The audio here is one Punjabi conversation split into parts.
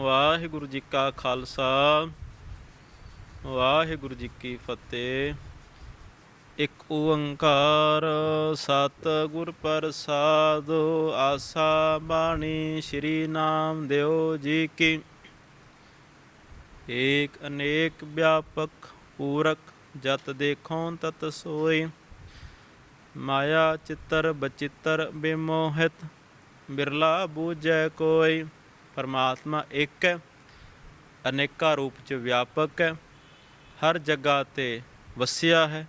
ਵਾਹਿਗੁਰੂ ਜੀ ਕਾ ਖਾਲਸਾ, ਵਾਹਿਗੁਰੂ ਜੀ ਕੀ ਫਤਿਹ। ਇੱਕ ਓੰਕਾਰ ਸਤ ਗੁਰ ਪ੍ਰਸਾਦ, ਆਸਾ ਬਾਣੀ ਸ੍ਰੀ ਨਾਮ ਦਿਓ ਜੀ ਕੀ। ਏਕ ਅਨੇਕ ਵਿਆਪਕ ਪੂਰਕ ਜਤ ਦੇਖੋਂ ਤਤ ਸੋਈ। ਮਾਇਆ ਚਿੱਤਰ ਬਚਿੱਤਰ ਬਿਮੋਹਿਤ, ਬਿਰਲਾ ਬੂਝੈ ਕੋਈ। ਪਰਮਾਤਮਾ ਇੱਕ ਹੈ, ਅਨੇਕਾਂ ਰੂਪ ਚ ਵਿਆਪਕ ਹੈ, ਹਰ ਜਗ੍ਹਾ ਤੇ ਵਸਿਆ ਹੈ,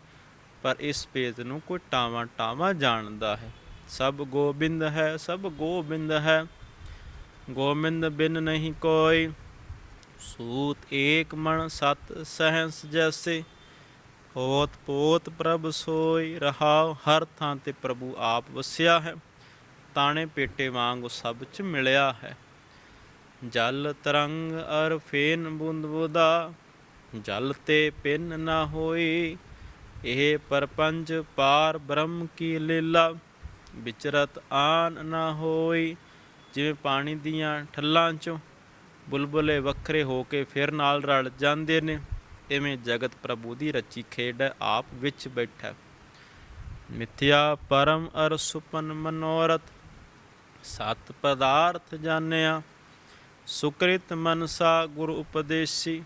ਪਰ ਇਸ ਭੇਦ ਨੂੰ ਕੋਈ ਟਾਵਾਂ ਟਾਵਾਂ ਜਾਣਦਾ ਹੈ। ਸਭ ਗੋਬਿੰਦ ਹੈ, ਸਭ ਗੋਬਿੰਦ ਹੈ, ਗੋਬਿੰਦ ਬਿਨ ਨਹੀਂ ਕੋਈ। ਸੂਤ ਏਕ ਮਨ ਸਤ ਸਹਿਸ ਜੈਸੇ, ਹੋਤ ਪੋਤ ਪ੍ਰਭ ਸੋਈ ਰਹਾਉ, ਹਰ ਥਾਂ ਤੇ ਪ੍ਰਭੂ ਆਪ ਵਸਿਆ ਹੈ, ਤਾਣੇ ਪੇਟੇ ਵਾਂਗ ਉਸ ਸਭ ਚ ਮਿਲਿਆ ਹੈ। ਜਲ ਤਰੰਗ ਅਰ ਫੇਨ ਬੂੰਦ ਬੁਦਾ, ਜਲ ਤੇ ਪਿੰਨ ਨਾ ਹੋਈ। ਇਹ ਪਰਪੰਚ ਪਾਰ ਬ੍ਰਹਮ ਕੀ ਲੀਲਾ, ਵਿਚਰਤ ਆਨ ਨਾ ਹੋਈ। ਜਿਵੇਂ ਪਾਣੀ ਦੀਆਂ ਠੱਲਾਂ ਚੋਂ ਬੁਲਬੁਲੇ ਵੱਖਰੇ ਹੋ ਕੇ ਫਿਰ ਨਾਲ ਰਲ ਜਾਂਦੇ ਨੇ, ਇਵੇਂ ਜਗਤ ਪ੍ਰਭੂ ਦੀ ਰਚੀ ਖੇਡ ਆਪ ਵਿੱਚ ਬੈਠਾ। ਮਿਥਿਆ ਪਰਮ ਅਰ ਸੁਪਨ ਮਨੋਰਥ, ਸਤ ਪਦਾਰਥ ਜਾਣਿਆ। ਸੁਕ੍ਰਿਤ ਮਨਸਾ ਗੁਰੂ ਉਪਦੇਸੀ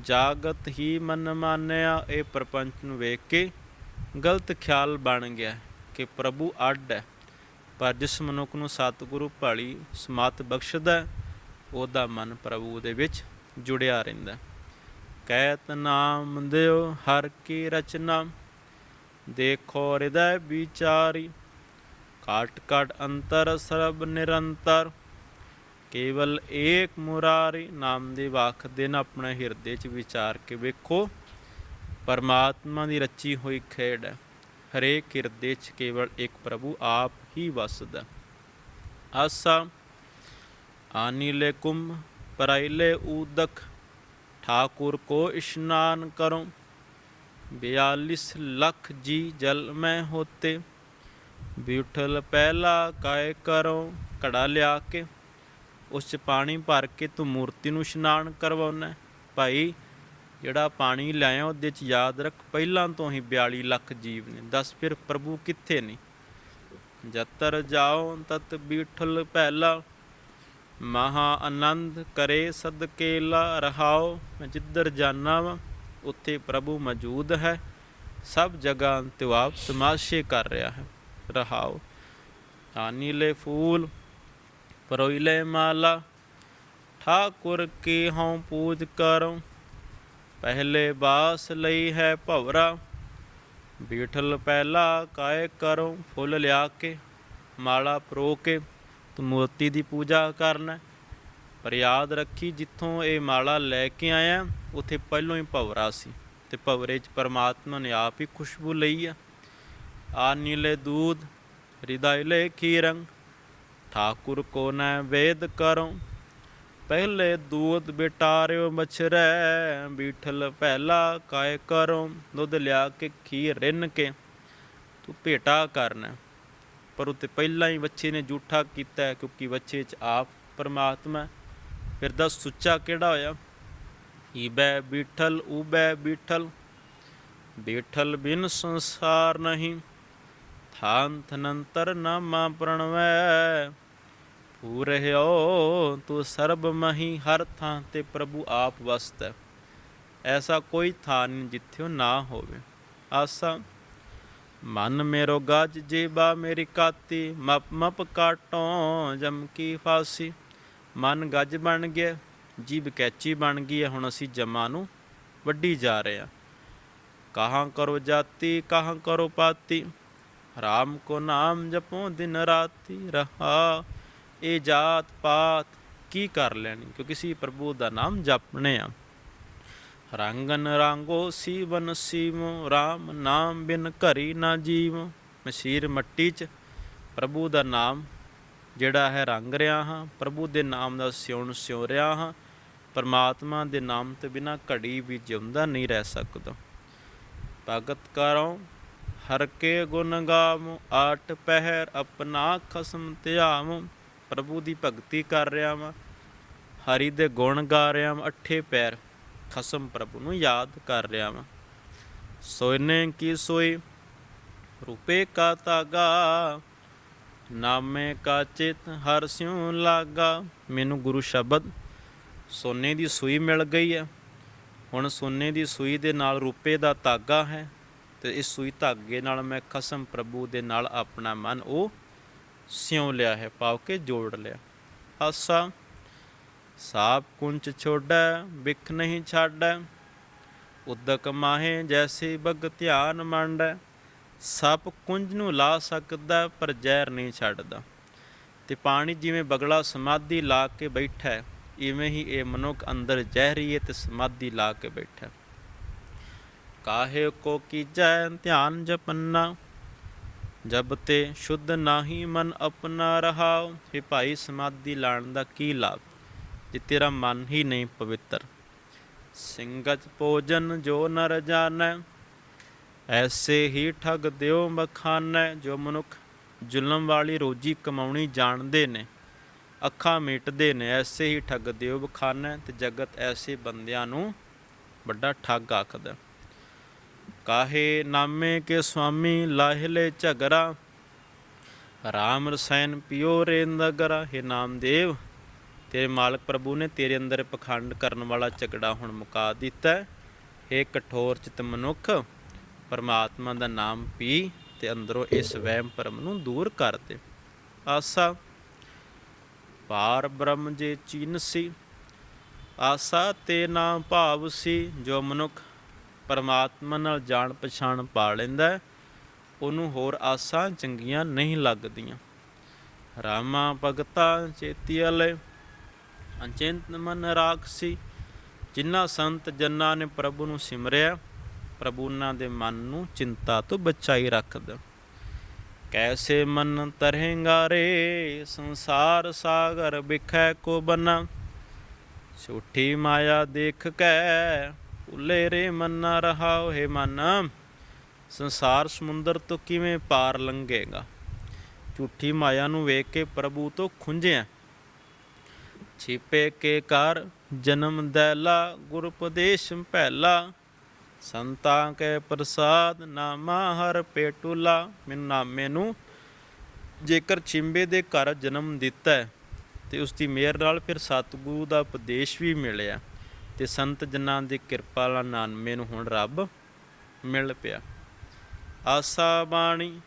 ਜਾਗਤ ਹੀ ਮਨ ਮਾਨਿਆ ਇਹ ਪ੍ਰਪੰਚ ਨੂੰ ਵੇਖ ਕੇ ਗਲਤ ਖਿਆਲ ਬਣ ਗਿਆ ਕਿ ਪ੍ਰਭੂ ਅੱਡ ਹੈ ਪਰ ਜਿਸ ਮਨੁੱਖ ਨੂੰ ਸਤਿਗੁਰੂ ਭਾਲੀ ਸਮਾਤ ਬਖਸ਼ਦਾ ਹੈ, ਉਹਦਾ ਮਨ ਪ੍ਰਭੂ ਦੇ ਵਿੱਚ ਜੁੜਿਆ ਰਹਿੰਦਾ ਹੈ। ਕਹਿਤ ਨਾਮ ਦਿਓ ਹਰ ਕੀ ਰਚਨਾ ਦੇਖੋ ਹਿਰਦੈ ਵਿਚਾਰੀ ਕਾਟ ਕਾਟ ਅੰਤਰ ਸਰਬ ਨਿਰੰਤਰ ਕੇਵਲ ਏਕ ਮੁਰਾਰੀ ਨਾਮ ਦੇ ਵਖ ਦਿਨ ਆਪਣੇ ਹਿਰਦੇ 'ਚ ਵਿਚਾਰ ਕੇ ਵੇਖੋ। ਪਰਮਾਤਮਾ ਦੀ ਰਚੀ ਹੋਈ ਖੇਡ ਹੈ। ਹਰੇਕ ਹਿਰਦੇ 'ਚ ਕੇਵਲ ਇੱਕ ਪ੍ਰਭੂ ਆਪ ਹੀ ਵਸਦਾ ਆਸਾ, ਆਨੀਲੇ ਕੁੰਭ, ਪਰਾਈਲੇ ਊਦਕ ਠਾਕੁਰ ਕੋ ਇਸ਼ਨਾਨ ਕਰੋ। 42 ਲੱਖ ਜੀ ਜਲ ਮੈਂ ਹੋਤੇ, ਬਿਉਠਲ ਪਹਿਲਾ ਕਾਇ ਕਰੋ ਘੜਾ ਲਿਆ ਕੇ। ਉਸ ਚ ਪਾਣੀ ਭਰ ਕੇ ਤੂੰ ਮੂਰਤੀ ਨੂੰ ਇਸ਼ਨਾਨ ਕਰਵਾਉਣਾ ਭਾਈ, ਜਿਹੜਾ ਪਾਣੀ ਲਿਆਇਆ ਉਹਦੇ ਚ ਯਾਦ ਰੱਖ, ਪਹਿਲਾਂ ਤੋਂ ਹੀ 42 ਲੱਖ ਜੀਵ ਨੇ। ਦੱਸ ਫਿਰ ਪ੍ਰਭੂ ਕਿੱਥੇ ਨੇ? ਜਤਰ ਜਾਓ ਤਤ ਬੀਠਲ ਪਹਿਲਾ। ਮਹਾ ਆਨੰਦ ਕਰੇ ਸਦਕੇਲਾ ਰਹਾਓ ਮੈਂ ਜਿੱਧਰ ਜਾਣਾ ਵਾਂ ਉੱਥੇ ਪ੍ਰਭੂ ਮੌਜੂਦ ਹੈ। ਸਭ ਜਗ੍ਹਾ ਤੇ ਆਪ ਤਮਾਸ਼ੇ ਕਰ ਰਿਹਾ ਹੈ। ਰਹਾਓ ਆਨੀਲੇ ਫੂਲ ਪਰੋਈਲੇ ਮਾਲਾ, ਠਾਕੁਰ ਕੀ ਹਉ ਪੂਜ ਕਰੋ ਪਹਿਲੇ ਬਾਸ ਲਈ ਹੈ ਭਵਰਾ, ਬੀਠਲ ਪਹਿਲਾ ਕਾਇ ਕਰੋ ਫੁੱਲ ਲਿਆ ਕੇ ਮਾਲਾ ਪਰੋ ਕੇ ਤੂੰ ਮੂਰਤੀ ਦੀ ਪੂਜਾ ਕਰਨਾ। ਪਰ ਯਾਦ ਰੱਖੀ ਜਿੱਥੋਂ ਇਹ ਮਾਲਾ ਲੈ ਕੇ ਆਇਆ, ਉੱਥੇ ਪਹਿਲੋਂ ਹੀ ਭਵਰਾ ਸੀ। ਤੇ ਭਵਰੇ 'ਚ ਪਰਮਾਤਮਾ ਨੇ ਆਪ ਹੀ ਖੁਸ਼ਬੂ ਲਈ ਆ। ਆ ਨੀਲੇ ਦੂਧ ਹਿਰਦੈ ਲੈ ਖੀਰੰ ਠਾਕੁਰ ਕੋ ਨੈ ਵੇਦ ਕਰੋ ਪਹਿਲੇ ਦੂਧ ਬਿਟਾਰਿਓ ਮਛਰੈ, ਬੀਠਲ ਪਹਿਲਾ ਕਾਇ ਕਰੋ ਦੁੱਧ ਲਿਆ ਕੇ ਖੀਰ ਰਿੰਨ ਕੇ, ਤੂੰ ਭੇਟਾ ਕਰਨਾ। ਪਰ ਉਤੇ ਪਹਿਲਾਂ ਹੀ ਬੱਚੇ ਨੇ ਝੂਠਾ ਕੀਤਾ ਕਿਉਂਕਿ ਬੱਚੇ 'ਚ ਆਪ ਪਰਮਾਤਮਾ ਹੈ। ਫਿਰ ਦਾ ਸੁੱਚਾ ਕਿਹੜਾ ਹੋਇਆ? ਈਬੈ ਬੀਠਲ ਉਬੈ ਬੀਠਲ। ਬੀਠਲ ਬਿਨ ਸੰਸਾਰ ਨਹੀਂ। ਥਾਨ ਥਨੰਤਰ ਨਾਮਾ ਪ੍ਰਣਵੈ। ਪੂਰਿਓ ਤੂੰ ਸਰਬ ਮਹੀ ਹਰ ਥਾਂ ਤੇ ਪ੍ਰਭੂ ਆਪ ਵਸਤ। ਐਸਾ ਕੋਈ ਥਾਂ ਨਹੀਂ ਜਿੱਥੇ ਨਾ ਹੋਵੇ। ਆਸਾ, ਮਨ ਮੇਰੋ ਗੱਜ ਜੀਬਾ ਮੇਰੀ ਕਾਤੀ, ਮਪ ਮਪ ਕਾਟੋਂ ਜਮ ਕੀ ਫਾਸੀ। ਮਨ ਗੱਜ ਬਣ ਗਿਆ ਜੀਬ ਕੈਚੀ ਬਣ ਗਈ ਹੈ ਹੁਣ ਅਸੀਂ ਜਮਾਂ ਨੂੰ ਵੱਢੀ ਜਾ ਰਹੇ ਹਾਂ ਕਹਾਂ ਕਰੋ ਜਾਤੀ, ਕਹਾਂ ਕਰੋ ਪਾਤੀ। ਰਾਮ ਕੋ ਨਾਮ ਜਪੋ ਦਿਨ ਰਾਤੀ ਰਹਾ, ਇਹ ਜਾਤ ਪਾਤ ਕੀ ਕਰ ਲੈਣੀ? ਕਿਉਂਕਿ ਸੀ ਪ੍ਰਭੂ ਦਾ ਨਾਮ ਜਪਣੇ ਆ। ਰੰਗਨ ਰਾਂਗੋ ਸੀਵਨ ਸੀਵੋ RAM ਨਾਮ ਬਿਨ ਘਰੀ ਨਾ ਜੀਵ। ਮਸ਼ੀਰ ਮੱਟੀ ਚ ਪ੍ਰਭੂ ਦਾ ਨਾਮ ਜਿਹੜਾ ਹੈ ਰੰਗ ਰਿਹਾ ਹਾਂ। ਪ੍ਰਭੂ ਦੇ ਨਾਮ ਦਾ ਸਿਉਣ ਸਿਉ ਰਿਹਾ ਹਾਂ। ਪਰਮਾਤਮਾ ਦੇ ਨਾਮ ਤੋਂ ਬਿਨਾ ਘੜੀ ਵੀ ਜਿਉਂਦਾ ਨਹੀਂ ਰਹਿ ਸਕਦਾ। ਭਗਤ ਕਰੋ ਹਰ ਕੇ ਗੁਣ ਗਾਵ, ਆਟ ਪਹਿਰ ਆਪਣਾ ਖਸਮ ਧਿਆਵ, ਪ੍ਰਭੂ ਦੀ ਭਗਤੀ ਕਰ ਰਿਹਾ ਵਾਂ ਹਰੀ ਦੇ ਗੁਣ ਗਾ ਰਿਹਾ ਵਾਂ ਅੱਠੇ ਪੈਰ ਖਸਮ ਪ੍ਰਭੂ ਨੂੰ ਯਾਦ ਕਰ ਰਿਹਾ ਵਾਂ ਸੋਇਨੇ ਕੀ ਸੋਈ, ਰੂਪੇ ਕਾ ਤਾਗਾ ਨਾਮੇ ਕਾ ਚਿਤ ਹਰ ਸਿਉ ਲਾਗਾ। ਮੈਨੂੰ ਗੁਰੂ ਸ਼ਬਦ ਸੋਨੇ ਦੀ ਸੂਈ ਮਿਲ ਗਈ ਹੈ। ਹੁਣ ਸੋਨੇ ਦੀ ਸੂਈ ਦੇ ਨਾਲ ਰੂਪੇ ਦਾ ਤਾਗਾ ਹੈ। ਤੇ ਇਸ ਸੂਈ ਧਾਗੇ ਨਾਲ ਮੈਂ ਖਸਮ ਪ੍ਰਭੂ ਦੇ ਨਾਲ ਆਪਣਾ ਮਨ ਉਹ ਸਿਉ ਲਿਆ ਹੈ ਪਾਉ ਕੇ ਜੋੜ ਲਿਆ ਆਸਾ ਸਾਪ ਕੁੰਚ ਛੋੜੈ ਵਿਖ ਨਹੀਂ ਛਾੜੈ, ਉਦਕ ਮਾਹੇ ਜੈਸੇ ਬਗ ਧਿਆਨ ਮੰਡੈ, ਸੱਪ ਕੁੰਜ ਨੂੰ ਲਾ ਸਕਦਾ ਪਰ ਜ਼ਹਿਰ ਨਹੀਂ ਛੱਡਦਾ ਤੇ ਪਾਣੀ ਜਿਵੇਂ ਬਗਲਾ ਸਮਾਧੀ ਲਾ ਕੇ ਬੈਠਾ ਹੈ ਇਵੇਂ ਹੀ ਇਹ ਮਨੁੱਖ ਅੰਦਰ ਜ਼ਹਿਰੀਏ ਹੈ ਤੇ ਸਮਾਧੀ ਲਾ ਕੇ ਬੈਠਾ ਹੈ। ਕਾਹੇ ਕੋ ਕੀਜੈ ਧਿਆਨ ਜਪੰਨਾ? ਜਬ ਤੇ ਸ਼ੁੱਧ ਨਾਹੀ ਮਨ ਆਪਣਾ ਰਹਾਉ ਇਹ ਭਾਈ ਸਮਾਧੀ ਲਾਣ ਦਾ ਕੀ ਲਾਭ? ਜੇ ਤੇਰਾ ਮਨ ਹੀ ਨਹੀਂ ਪਵਿੱਤਰ ਸਿੰਘਚ ਭੋਜਨ ਜੋ ਨਰ ਜਾਣੈ, ਐਸੇ ਹੀ ਠਗ ਦਿਓ ਮਖਾਨੈ, ਜੋ ਮਨੁੱਖ ਜ਼ੁਲਮ ਵਾਲੀ ਰੋਜੀ ਕਮਾਉਣੀ ਜਾਣਦੇ ਨੇ, ਅੱਖਾਂ ਮੀਟਦੇ ਨੇ, ਐਸੇ ਹੀ ਠੱਗ ਦਿਓ ਬਖਾਨੈ ਤੇ ਜਗਤ ਐਸੇ ਬੰਦਿਆਂ ਨੂੰ ਵੱਡਾ ਠੱਗ ਆਖਦਾ। ਕਾਹੇ ਨਾਮੇ ਕੇ ਸੁਆਮੀ ਲਾਹਿਲੇ ਝਗਰਾ। ਰਾਮ ਰਸੈਨ ਪਿਓ ਰੇ हे ਨਾਮਦੇਵ, ਤੇਰੇ ਮਾਲਕ ਪ੍ਰਭੂ ਨੇ ਤੇਰੇ ਅੰਦਰ ਪਖੰਡ ਕਰਨ ਵਾਲਾ ਝਗੜਾ ਹੁਣ ਮੁਕਾ ਦਿੱਤਾ ਹੈ। हे ਕਠੋਰ ਚਿਤ ਮਨੁੱਖ, ਪਰਮਾਤਮਾ ਦਾ ਨਾਮ ਪੀ ਤੇ ਅੰਦਰੋਂ ਇਸ ਵਹਿਮ ਭਰਮ ਨੂੰ ਦੂਰ ਕਰ ਦੇ। ਆਸਾ, ਪਾਰ ਬ੍ਰਹਮ ਜੇ ਚੀਨ ਸੀ, ਆਸਾ ਤੇ ਨਾਮ ਭਾਵ ਸੀ, ਜੋ ਮਨੁੱਖ ਪਰਮਾਤਮਾ ਨਾਲ ਜਾਣ ਪਛਾਣ ਪਾ ਲੈਂਦਾ ਉਹਨੂੰ ਹੋਰ ਆਸਾਂ ਚੰਗੀਆਂ ਨਹੀਂ ਲੱਗਦੀਆਂ। ਰਾਮਾ ਭਗਤਾ ਚੇਤੀ ਅਚਿੰਤ ਮਨ ਰਾਖਸੀ, ਜਿਨ੍ਹਾਂ ਸੰਤ ਜਨਾਂ ਨੇ ਪ੍ਰਭੂ ਨੂੰ ਸਿਮਰਿਆ, ਪ੍ਰਭੂ ਉਹਨਾਂ ਦੇ ਮਨ ਨੂੰ ਚਿੰਤਾ ਤੋਂ ਬਚਾਈ ਰੱਖਦਾ। ਕੈਸੇ ਮਨ ਤਰਹਿੰਗਾ ਰੇ, ਸੰਸਾਰ ਸਾਗਰ ਬਿਖੈ ਕੋ ਬਨਾ, ਝੂਠੀ ਮਾਇਆ ਦੇਖ ਕੈ ਭੁੱਲੇ ਰੇ ਮਨ ਨਾ ਹੈ ਮਨ। ਸੰਸਾਰ ਸਮੁੰਦਰ ਤੋਂ ਕਿਵੇਂ ਪਾਰ ਲੰਘੇਗਾ? ਝੂਠੀ ਮਾਇਆ ਨੂੰ ਵੇਖ ਕੇ ਪ੍ਰਭੂ ਤੋਂ ਖੁੰਝਿਆ। ਛਿਪੇ ਕੇ ਕਰ ਜਨਮ ਦੈਲਾ, ਗੁਰ ਉਪਦੇਸ਼ ਪਹਿਲਾ। ਸੰਤਾਂ ਕੇ ਪ੍ਰਸਾਦ ਨਾਮਾ ਹਰ ਪੇਟੂਲਾ। ਮੈਨੂੰ ਨਾਮੇ ਨੂੰ ਜੇਕਰ ਚਿੰਬੇ ਦੇ ਘਰ ਜਨਮ ਦਿੱਤਾ ਤੇ ਉਸ ਦੀ ਮਿਹਰ ਨਾਲ ਫਿਰ ਸਤਿਗੁਰੂ ਦਾ ਉਪਦੇਸ਼ ਵੀ ਮਿਲਿਆ। ਤੇ ਸੰਤ ਜਨਾਂ ਦੀ ਕਿਰਪਾ ਨਾਲ ਨਾਮੇ ਨੂੰ ਹੁਣ ਰੱਬ ਮਿਲ ਪਿਆ। ਆਸਾ ਬਾਣੀ,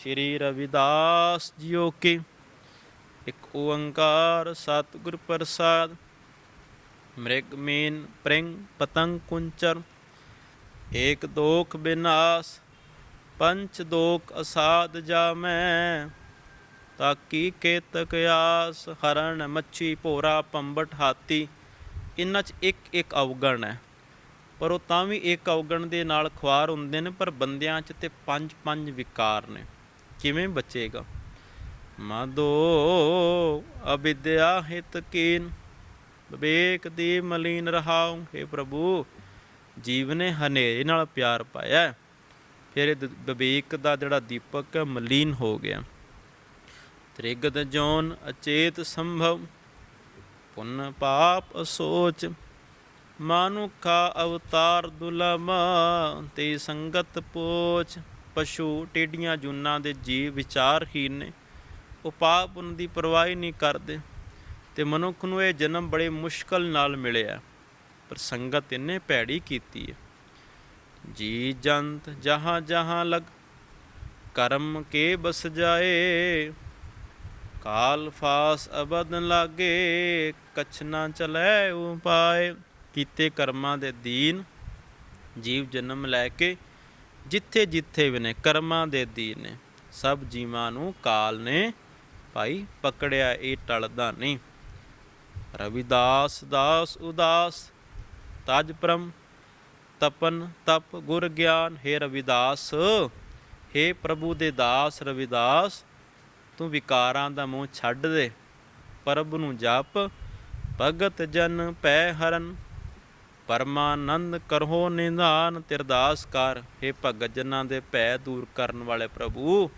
ਸ਼੍ਰੀ ਰਵਿਦਾਸ ਜੀਓ ਕੀ। ਇੱਕ ਓੰਕਾਰ ਸਤਿਗੁਰ ਪ੍ਰਸਾਦ। ਮ੍ਰਿਗ ਮੀਨ ਪ੍ਰਿੰਗ ਪਤੰਗ ਕੁੰਚਰ। ਏਕ ਦੋਖ ਬਿਨਾਸ਼ ਪੰਚ ਦੋਖ ਅਸਾਦ ਜਾਮੈ। ਤਾਕੀ ਕੇਤਕ ਆਸ, ਹਰਣ ਮੱਛੀ ਭੋਰਾ ਪੰਬਟ ਹਾਤੀ ਇਹਨਾਂ 'ਚ ਇੱਕ ਇੱਕ ਅਵਗਣ ਹੈ। ਪਰ ਉਹ ਤਾਂ ਵੀ ਇੱਕ ਅਵਗਣ ਦੇ ਨਾਲ ਖੁਆਰ ਹੁੰਦੇ ਨੇ, ਪਰ ਬੰਦਿਆਂ 'ਚ ਤੇ ਪੰਜ ਪੰਜ ਵਿਕਾਰ ਨੇ। ਕਿਵੇਂ ਬਚੇਗਾ? ਮਾਦੋ ਅਵਿਦਿਆ ਹਿਤ ਕੀਨ। ਵਿਵੇਕ ਦੀ ਮਲੀਨ ਰਹਾਉ। हे ਪ੍ਰਭੂ, ਜੀਵ ਨੇ ਹਨੇਰੇ ਨਾਲ ਪਿਆਰ ਪਾਇਆ ਫਿਰ ਇਹ ਵਿਵੇਕ ਦਾ ਜਿਹੜਾ ਦੀਪਕ ਹੈ, ਮਲੀਨ ਹੋ ਗਿਆ। ਤ੍ਰਿਗਦ ਜੋਨ ਅਚੇਤ ਸੰਭਵ। ਪੁੰਨ ਪਾਪ ਅਸੋਚ ਮਾਨੁਖਾ ਅਵਤਾਰ ਦੁਲਮ, ਤੇ ਸੰਗਤ ਪੋਚ। ਪਸ਼ੂ ਟੇਡੀਆਂ ਜੁਨਾਂ ਦੇ ਜੀਵ ਵਿਚਾਰਹੀਨ ਨੇ, ਉਹ ਪਾਪ ਪੁੰਨ ਦੀ ਪਰਵਾਹੀ ਨਹੀਂ ਕਰਦੇ, ਤੇ ਮਨੁੱਖ ਨੂੰ ਇਹ ਜਨਮ ਬੜੇ ਮੁਸ਼ਕਲ ਨਾਲ ਮਿਲਿਆ, ਪਰ ਸੰਗਤ ਇਹਨੇ ਭੈੜੀ ਕੀਤੀ ਹੈ। ਜੀ ਜੰਤ ਜਹਾਂ ਜਹਾਂ ਲਗ, ਕਰਮ ਕੇ ਬਸ ਜਾਏ ਕਾਲ ਫਾਸ ਅਬਦਨ ਲਾਗੇ, ਕਛ ਨਾ ਚਲੈ ਉਪਾਏ। ਕੀਤੇ ਕਰਮਾਂ ਦੇ ਦੀਨ, ਜੀਵ ਜਨਮ ਲੈ ਕੇ, ਜਿੱਥੇ ਜਿੱਥੇ ਵੀ ਕਰਮਾਂ ਦੇ ਦੀਨ ਨੇ। ਸਭ ਜੀਵਾਂ ਨੂੰ ਕਾਲ ਨੇ, ਭਾਈ ਪਕੜਿਆ ਇਹ ਟਲਦਾ ਨਹੀਂ। ਰਵਿਦਾਸ, ਦਾਸ, ਉਦਾਸ, ਤਜ ਪ੍ਰਮ, ਤਪਨ, ਤਪ, ਗੁਰ ਗਿਆਨ, ਹੈ ਰਵਿਦਾਸ, ਹੈ ਪ੍ਰਭੂ ਦੇ ਦਾਸ, ਰਵਿਦਾਸ ਤੂੰ ਵਿਕਾਰਾਂ ਦਾ ਮੂੰਹ ਛੱਡ ਦੇ, ਪ੍ਰਭ ਨੂੰ ਜਾਪ, ਭਗਤ ਜਨ ਪੈ ਹਰਨ। ਪਰਮਾਨੰਦ ਕਰਹੋ ਨਿਧਾਨ, ਤਿਰਦਾਸ ਕਰ। हे ਭਗਤ ਜਨਾਂ ਦੇ ਭੈ ਦੂਰ ਕਰਨ ਵਾਲੇ ਪ੍ਰਭੂ,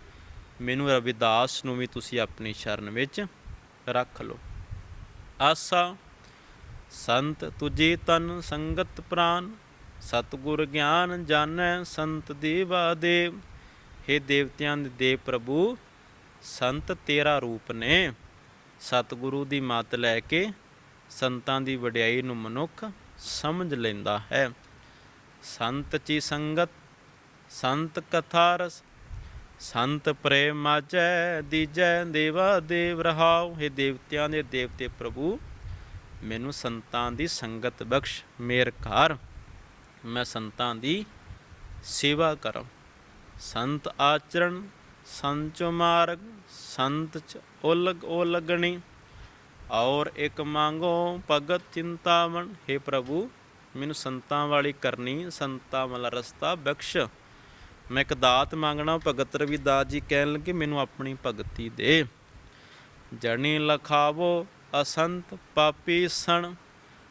ਮੈਨੂੰ ਰਵਿਦਾਸ ਨੂੰ ਵੀ ਤੁਸੀਂ ਆਪਣੀ ਸ਼ਰਨ ਵਿੱਚ ਰੱਖ ਲਓ। ਆਸਾ, ਸੰਤ ਤੁਜੀ ਤਨ ਸੰਗਤ ਪ੍ਰਾਨ। ਸਤਿਗੁਰ ਗਿਆਨ ਜਾਣੈ ਸੰਤ ਦੇਵਾ ਦੇਵ। हे ਦੇਵਤਿਆਂ ਦੇ ਦੇਵ ਪ੍ਰਭੂ ਸੰਤ ਤੇਰਾ ਰੂਪ ਨੇ। ਸਤਿਗੁਰੂ ਦੀ ਮੱਤ ਲੈ ਕੇ ਸੰਤਾਂ ਦੀ ਵਡਿਆਈ ਨੂੰ ਮਨੁੱਖ ਸਮਝ ਲੈਂਦਾ ਹੈ। ਸੰਤ ਚੀ ਸੰਗਤ, ਸੰਤ ਕਥਾ ਰਸ ਸੰਤ ਪ੍ਰੇਮ ਮਾਜੈ ਦੀਜੈ ਦੇਵਾ ਦੇਵ ਰਹਾਉ। ਹੈ ਦੇਵਤਿਆਂ ਦੇ ਦੇਵਤੇ ਪ੍ਰਭੂ, ਮੈਨੂੰ ਸੰਤਾਂ ਦੀ ਸੰਗਤ ਬਖਸ਼, ਮੇਰ ਕਰ ਮੈਂ ਸੰਤਾਂ ਦੀ ਸੇਵਾ ਕਰਾਂ। ਸੰਤ ਆਚਰਣ ਸੰਚ ਮਾਰਗ ਸੰਤ ਚ ਉਲਗ ਓ ਲੱਗਣੀ, ਔਰ ਇੱਕ ਮੰਗੋ ਭਗਤ ਚਿੰਤਾਵਣ हे ਪ੍ਰਭੂ, ਮੈਨੂੰ ਸੰਤਾਂ ਵਾਲੀ ਕਰਨੀ, ਸੰਤਾਂ ਵਾਲਾ ਰਸਤਾ ਬਖਸ਼। ਮੈਂ ਇੱਕ ਦਾਤ ਮੰਗਣਾ, ਭਗਤ ਰਵਿਦਾਸ ਜੀ ਕਹਿਣ ਲੱਗੇ, ਮੈਨੂੰ ਆਪਣੀ ਭਗਤੀ ਦੇ। ਜਣੀ ਲਖਾਵੋ ਅਸੰਤ ਪਾਪੀ ਸਣ,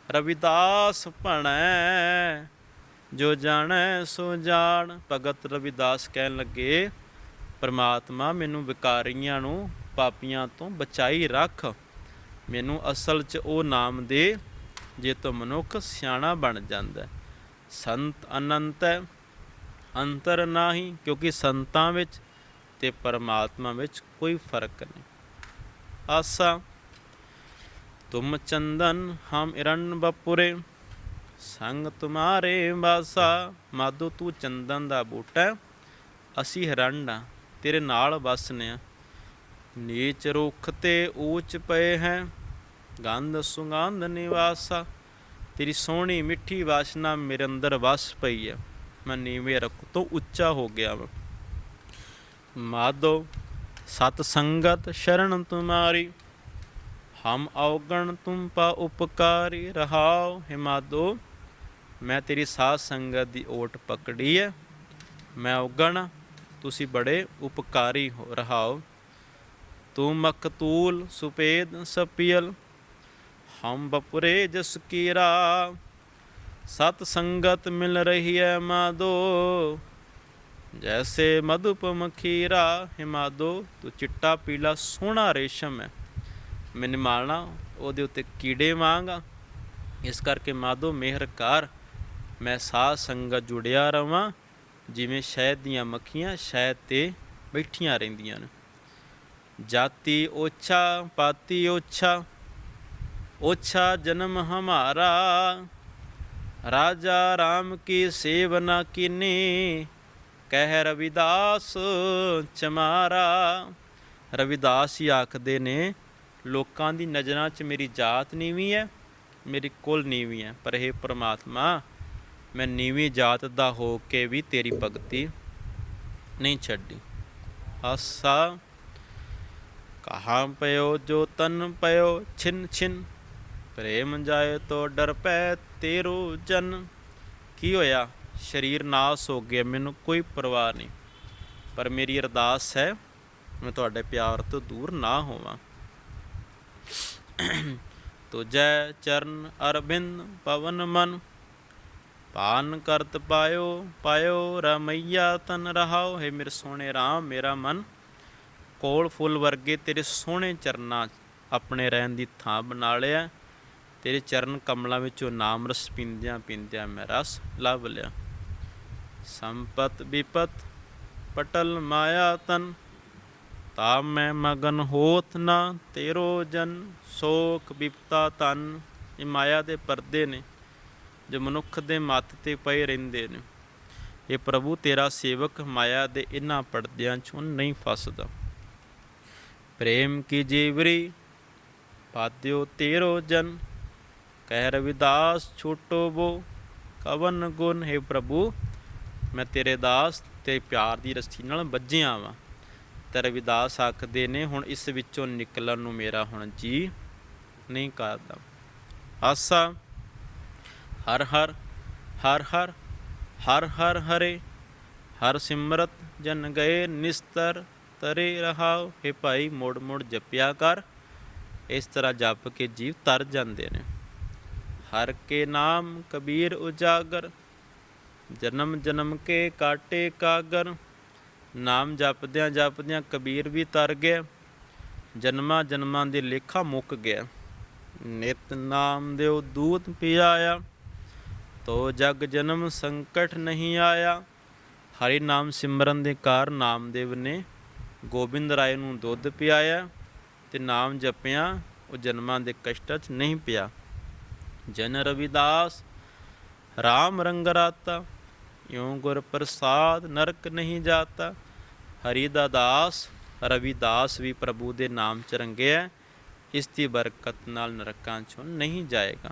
ਰਵਿਦਾਸ ਭਣੈ, ਜੋ ਜਾਣੈ ਸੋ ਜਾਣ। ਭਗਤ ਰਵਿਦਾਸ ਕਹਿਣ ਲੱਗੇ ਪਰਮਾਤਮਾ ਮੈਨੂੰ ਵਿਕਾਰੀਆਂ ਨੂੰ ਪਾਪੀਆਂ ਤੋਂ ਬਚਾਈ ਰੱਖ। ਮੈਨੂੰ ਅਸਲ 'ਚ ਉਹ ਨਾਮ ਦੇ ਜੇ ਤੋ ਮਨੁੱਖ ਸਿਆਣਾ ਬਣ ਜਾਂਦਾ ਸੰਤ ਅਨੰਤ ਹੈ, ਅੰਤਰ ਨਾਹੀ, ਕਿਉਂਕਿ ਸੰਤਾਂ ਵਿੱਚ ਤੇ ਪਰਮਾਤਮਾ ਵਿੱਚ ਕੋਈ ਫ਼ਰਕ ਨਹੀਂ। ਆਸਾ, ਤੁਮ ਚੰਦਨ ਹਮ ਇਰਨ ਬਪੁਰੇ, ਸੰਗ ਤੁਮਾਰੇ ਵਾਸਾ ਮਾਦੋ ਤੂੰ ਚੰਦਨ ਦਾ ਬੂਟਾ ਅਸੀਂ ਹਿਰਣ ਆ। ਤੇਰੇ ਨਾਲ ਵਸਨੇ ਆ। ਨੀਚ ਰੁੱਖ ਤੇ ਊਚ ਪਏ ਹੈ। ਗੰਧ ਸੁਗੰਧ ਨਿਵਾਸਾ। ਤੇਰੀ ਸੋਹਣੀ ਮਿੱਠੀ ਵਾਸ਼ਨਾ ਮੇਰੇ ਅੰਦਰ ਵਸ ਪਈ ਹੈ ਮੈਂ ਨੀਵੇਂ ਰੁੱਖ ਤੋਂ ਉੱਚਾ ਹੋ ਗਿਆ ਵਾਂ। ਮਾਦੋ ਸਤ ਸੰਗਤ ਸ਼ਰਨ ਤੁਮਾਰੀ। ਹਮ ਔਗਣ ਤੁਮ ਪਾ ਉਪਕਾਰੀ। ਰਹਾਓ ਹੈ ਮਾਦੋ ਮੈਂ ਤੇਰੀ ਸਾਧ ਸੰਗਤ ਦੀ ਓਟ ਪਕੜੀ ਹੈ ਮੈਂ ਔਗਣ ਤੁਸੀਂ ਬੜੇ ਉਪਕਾਰੀ ਹੋ ਰਹਾਓ। ਤੂੰ ਮਕਤੂਲ, ਸੁਪੇਦ ਸਪੀਲ ਹਮ ਬਪੁਰੇ ਜਸ ਕੀਰਾ। ਸਤ ਸੰਗਤ ਮਿਲ ਰਹੀ ਹੈ ਮਾਦੋ, ਜੈਸੇ ਮਧੁਪ ਮਖੀਰਾ ਹਿਮਾਦੋ ਤੂੰ ਚਿੱਟਾ ਪੀਲਾ ਸੋਹਣਾ ਰੇਸ਼ਮ ਹੈ ਮੈਨੂੰ ਮਾਲਣਾ, ਉਹਦੇ ਉੱਤੇ ਕੀੜੇ ਵਾਂਗਾ ਇਸ ਕਰਕੇ ਮਾਦੋ ਮਿਹਰ ਕਰ ਮੈਂ ਸਾਧ ਸੰਗਤ ਜੁੜਿਆ ਰਵਾਂ। ਜਿਵੇਂ ਸ਼ਹਿਦ ਦੀਆਂ ਮੱਖੀਆਂ ਸ਼ਹਿਦ ਤੇ ਬੈਠੀਆਂ ਰਹਿੰਦੀਆਂ ਨੇ। ਜਾਤੀ ਓਛਾ, ਪਾਤੀ ਓਛਾ ਓਛਾ ਜਨਮ ਹਮਾਰਾ। ਰਾਜਾ RAM ਕੀ ਸੇਵਨਾ ਕੀਨੀ, ਕਹਿ ਰਵਿਦਾਸ ਚਮਾਰਾ। ਰਵਿਦਾਸ ਹੀ ਆਖਦੇ ਨੇ, ਲੋਕਾਂ ਦੀ ਨਜ਼ਰਾਂ 'ਚ ਮੇਰੀ ਜਾਤ ਨੀਵੀਂ ਹੈ ਮੇਰੀ ਕੁਲ ਨੀਵੀਂ ਹੈ ਪਰ ਇਹ ਪ੍ਰਮਾਤਮਾ ਮੈਂ ਨੀਵੀਂ ਜਾਤ ਦਾ ਹੋ ਕੇ ਵੀ ਤੇਰੀ ਭਗਤੀ ਨਹੀਂ ਛੱਡੀ। ਆਸਾ ਕਹਾਂ ਪਇਓ ਜੋ ਤਨ ਪਇਓ ਛਿਨ ਛਿਨ, ਪ੍ਰੇਮ ਜਾਏ ਤੋ ਡਰ ਪੈ ਤੇਰੋ ਜਨ। ਕੀ ਹੋਇਆ? ਸਰੀਰ ਨਾਸ ਹੋ ਗਿਆ, ਮੈਨੂੰ ਕੋਈ ਪਰਵਾਹ ਨਹੀਂ। ਪਰ ਮੇਰੀ ਅਰਦਾਸ ਹੈ, ਮੈਂ ਤੁਹਾਡੇ ਪਿਆਰ ਤੋਂ ਦੂਰ ਨਾ ਹੋਵਾਂ। ਤੁਜੈ ਚਰਨ ਅਰਬਿੰਦ ਪਵਨ ਮਨ ਪਾਨ ਕਰਤ ਪਾਇਓ ਪਾਇਓ ਰਮਈਆ ਤਨ ਰਹਾਓ। ਹੈ ਮੇਰੇ ਸੋਹਣੇ ਰਾਮ, ਮੇਰਾ ਮਨ, ਕੋਲ ਫੁੱਲ ਵਰਗੇ ਤੇਰੇ ਸੋਹਣੇ ਚਰਨਾਂ ਆਪਣੇ ਰਹਿਣ ਦੀ ਥਾਂ ਬਣਾ ਲਿਆ। ਤੇਰੇ ਚਰਨ ਕਮਲਾਂ ਵਿੱਚੋਂ ਨਾਮ ਰਸ ਪੀਂਦਿਆਂ ਪੀਂਦਿਆਂ ਮੈਂ ਰਸ ਲੱਭ ਲਿਆ। ਸੰਪਤ ਵਿਪਤ, ਪਟਲ ਮਾਇਆ ਤਨ, ਤਾ ਮੈਂ ਮਗਨ ਹੋਤ ਨਾ ਤੇਰੋ ਜਨ। ਸੋਖ ਵਿਪਤਾ ਤਨ, ਇਹ ਮਾਇਆ ਦੇ ਪਰਦੇ ਨੇ। ਜੋ ਮਨੁੱਖ ਦੇ ਮੱਤ ਤੇ ਪਏ ਰਹਿੰਦੇ ਨੇ। ਇਹ ਪ੍ਰਭੂ ਤੇਰਾ ਸੇਵਕ ਮਾਇਆ ਦੇ ਇਹਨਾਂ ਪਰਦਿਆਂ ਚੋਂ ਨਹੀਂ ਫਸਦਾ। ਪ੍ਰੇਮ ਕੀ ਜੀਵਰੀ ਪਾਤਿਓ ਤੇਰੋ ਜਨ ਕਹਿ ਰਵਿਦਾਸ ਛੋਟੋ ਬੋ, ਕਵਨ ਗੁਣ ਹੈ ਪ੍ਰਭੂ, ਮੈਂ ਤੇਰੇ ਦਾਸ ਤੇ ਪਿਆਰ ਦੀ ਰੱਸੀ ਨਾਲ ਵੱਜਿਆ ਵਾਂ। ਤੇ ਰਵਿਦਾਸ ਆਖਦੇ ਨੇ, ਹੁਣ ਇਸ ਵਿੱਚੋਂ ਨਿਕਲਣ ਨੂੰ ਮੇਰਾ ਹੁਣ ਜੀ ਨਹੀਂ ਕਰਦਾ। ਆਸਾ ਹਰ ਹਰ ਹਰ ਹਰ ਹਰ ਹਰ ਹਰੇ, ਹਰ ਸਿਮਰਤ ਜਨ ਗਏ ਨਿਸਤਰ, ਤਰੇ ਰਹਾਓ ਹੈ ਭਾਈ ਮੋੜ ਮੋੜ ਜਪਿਆ ਕਰ। ਇਸ ਤਰ੍ਹਾਂ ਜਪ ਕੇ ਜੀਵ ਤਰ ਜਾਂਦੇ ਨੇ। ਹਰ ਕੇ ਨਾਮ ਕਬੀਰ ਉਜਾਗਰ, ਜਨਮ ਜਨਮ ਕੇ ਕਾਟੇ ਕਾਗਰ। ਨਾਮ ਜਪਦਿਆਂ ਜਪਦਿਆਂ ਕਬੀਰ ਵੀ ਤਰ ਗਿਆ, ਜਨਮਾਂ ਜਨਮਾਂ ਦੇ ਲੇਖਾ ਮੁੱਕ ਗਿਆ। ਨਿਤ ਨਾਮ ਦਿਓ ਦੂਤ ਪਿਆਇਆ ਤੋ ਜਗ ਜਨਮ ਸੰਕਟ ਨਹੀਂ ਆਇਆ। ਹਰੀ ਨਾਮ ਸਿਮਰਨ ਦੇ ਕਾਰ ਨਾਮਦੇਵ ਨੇ ਗੋਬਿੰਦ ਰਾਏ ਨੂੰ ਦੁੱਧ ਪਿਆਇਆ ਤੇ ਨਾਮ ਜਪਿਆ, ਉਹ ਜਨਮਾਂ ਦੇ ਕਸ਼ਟਾਂ 'ਚ ਨਹੀਂ ਪਿਆ। ਜਨ ਰਵਿਦਾਸ RAM ਰੰਗ ਰਾਤਾ, ਇਉ ਗੁਰ ਪ੍ਰਸਾਦ ਨਰਕ ਨਹੀਂ ਜਾਤਾ। ਹਰੀ ਦਾ ਦਾਸ, ਰਵਿਦਾਸ ਵੀ ਪ੍ਰਭੂ ਦੇ ਨਾਮ ਚ ਰੰਗਿਆ, ਇਸ ਦੀ ਬਰਕਤ ਨਾਲ ਨਰਕਾਂ ਚੋਂ ਨਹੀਂ ਜਾਏਗਾ।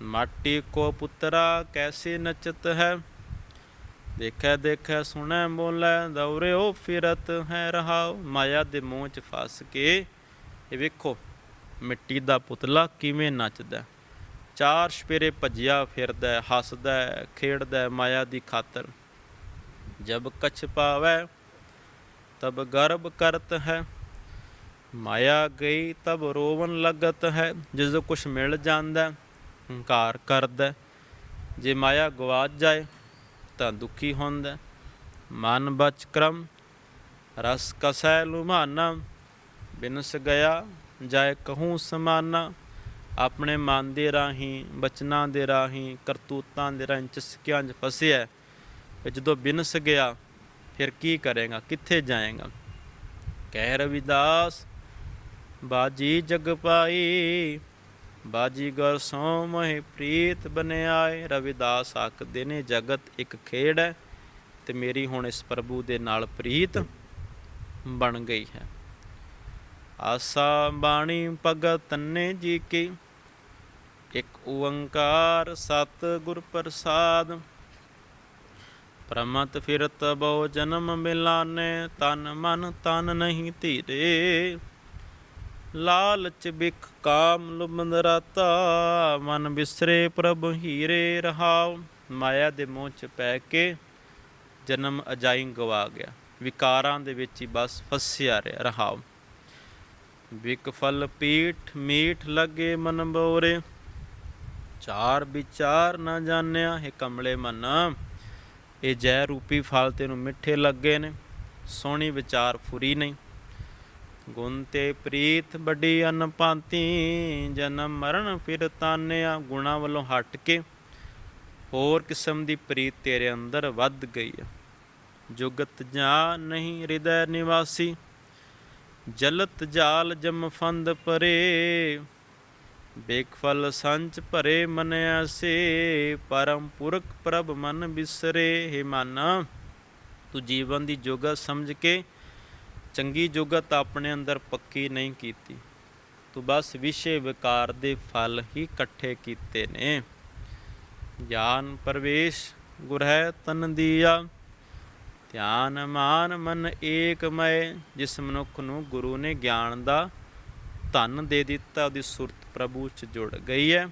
ਮਾਟੀ ਕੋ ਪੁੱਤਰਾ ਕੈਸੇ ਨਚਤ ਹੈ? ਦੇਖੈ ਦੇਖੈ, ਸੁਣੈ, ਬੋਲੈ, ਦੌਰਿਓ ਫਿਰਤ ਹੈ ਰਹਾਉ, ਮਾਇਆ ਦੇ ਮੋਹ ਚ ਫਸ ਕੇ। ਇਹ ਵੇਖੋ, ਮਿੱਟੀ ਦਾ ਪੁਤਲਾ ਕਿਵੇਂ ਨੱਚਦਾ ਚਾਰ ਸਪੇਰੇ ਭੱਜਿਆ ਫਿਰਦਾ ਹੱਸਦਾ ਖੇਡਦਾ ਮਾਇਆ ਦੀ ਖਾਤਰ। ਜਬ ਕਛ ਪਾਵੈ, ਤਬ ਗਰਭ ਕਰਤ ਹੈ। ਮਾਇਆ ਗਈ, ਤਬ ਰੋਵਨ ਲੱਗਤ ਹੈ ਜਦੋਂ ਕੁਛ ਮਿਲ ਜਾਂਦਾ ਹੰਕਾਰ ਕਰਦਾ ਜੇ ਮਾਇਆ ਗਵਾਚ ਜਾਏ ਤਾਂ ਦੁਖੀ ਹੁੰਦਾ ਮਨ ਬਚ ਕਰਮ, ਰਸ ਕਸੈ ਲੁਮਾਨਾ, ਬਿਨਸ ਗਿਆ ਜਾਏ ਕਹੂੰ ਸਮਾਨਾ। ਆਪਣੇ ਮਨ ਦੇ ਰਾਹੀਂ, ਬਚਨਾਂ ਦੇ ਰਾਹੀਂ, ਕਰਤੂਤਾਂ ਦੇ ਰਾਹੀਂ ਚਸਕਿਆਂ 'ਚ ਫਸਿਆ ਜਦੋਂ ਬਿਨਸ ਗਿਆ, ਫਿਰ ਕੀ ਕਰੇਗਾ? ਕਿੱਥੇ ਜਾਏਗਾ? ਕਹਿ ਰਵਿਦਾਸ, ਬਾਜੀ ਜਗ ਪਾਈ। ਬਾਜੀਗਰ ਸੋ ਮੋਹਿ ਪ੍ਰੀਤ ਬਨਿਆਏ, ਰਵਿਦਾਸ ਆਖਦੇ ਨੇ ਜਗਤ ਇੱਕ ਖੇਡ ਹੈ, ਤੇ ਮੇਰੀ ਹੁਣ ਇਸ ਪ੍ਰਭੂ ਦੇ ਨਾਲ ਪ੍ਰੀਤ ਬਣ ਗਈ ਹੈ। ਆਸਾ ਬਾਣੀ ਭਗਤ ਤੰਨੇ ਜੀ ਕੀ, ਇੱਕ ਓੰਕਾਰ ਸਤ ਗੁਰ ਪ੍ਰਸਾਦ। ਪ੍ਰਮਤ ਫਿਰਤ ਬਹੁ ਜਨਮ ਮਿਲਾਨੇ, ਤਨ ਮਨ ਤਨ ਨਹੀਂ ਧੀਰੇ। ਲਾਲਚ ਬਿਖ ਕਾਮ ਲੁਬੰਦ ਰਾਤਾ, ਮਨ ਬਿਸਰੇ ਪ੍ਰਭ ਹੀਰੇ ਰਹਾਉ। ਮਾਇਆ ਦੇ ਮੋਹ ਚ ਪੈ ਕੇ ਜਨਮ ਅਜਾਈ ਗਵਾ ਗਿਆ। ਵਿਕਾਰਾਂ ਦੇ ਵਿੱਚ ਹੀ ਬਸ ਫਸਿਆ ਰਿਹਾ ਰਹਾਉ। ਵਿਕ ਫਲ ਪੀਠ ਮੀਠ ਲੱਗੇ ਮਨ ਬੋਰੇ। ਚਾਰ ਵਿਚਾਰ ਨਾ ਜਾਣਿਆ ਹੈ ਕਮਲੇ ਮਨ। ਇਹ ਜੈ ਰੂਪੀ ਫਲ ਤੈਨੂੰ ਮਿੱਠੇ ਲੱਗੇ ਨੇ। ਸੋਹਣੀ ਵਿਚਾਰ ਫੁਰੀ ਨਹੀਂ। ਗੁਣ ਤੇ ਪ੍ਰੀਤ ਵੱਡੀ ਅਨਪਾਤੀ, ਜਨਮ ਮਰਨ ਫਿਰ ਤਾਨਿਆ ਗੁਣਾ ਵੱਲੋਂ ਹਟ ਕੇ, ਹੋਰ ਕਿਸਮ ਦੀ ਪ੍ਰੀਤ ਤੇਰੇ ਅੰਦਰ ਵੱਧ ਗਈ ਹੈ ਜੁਗਤ ਜਾ ਨਹੀਂ ਹਿਰਦੈ ਨਿਵਾਸੀ, ਜਲਤ ਜਾਲ ਜਮ ਫੰਦ ਪਰੇ ਬੇਕਫਲ ਸੰਚ ਭਰੇ ਮਨ ਆਸੇ ਪਰਮ ਪੁਰਖ ਪ੍ਰਭ ਮਨ ਬਿਸਰੇ, ਹੇ ਮਨ, ਤੂੰ ਜੀਵਨ ਦੀ ਜੁਗਤ ਸਮਝ ਕੇ ਚੰਗੀ ਜੁਗਤ ਆਪਣੇ ਅੰਦਰ ਪੱਕੀ ਨਹੀਂ ਕੀਤੀ। ਤੂੰ ਬਸ ਵਿਸ਼ੇ ਵਿਕਾਰ ਦੇ ਫਲ ਹੀ ਇਕੱਠੇ ਕੀਤੇ ਨੇ। ਗਿਆਨ ਪ੍ਰਵੇਸ਼ ਗੁਰ ਹੈ ਤਨ ਦੀਆ। ਧਿਆਨ ਮਾਨ ਮਨ ਏਕਮੈ, ਜਿਸ ਮਨੁੱਖ ਨੂੰ ਗੁਰੂ ਨੇ ਗਿਆਨ ਦਾ ਧਨ ਦੇ ਦਿੱਤਾ, ਉਹਦੀ ਸੁਰਤ ਪ੍ਰਭੂ ਚ ਜੁੜ ਗਈ ਹੈ।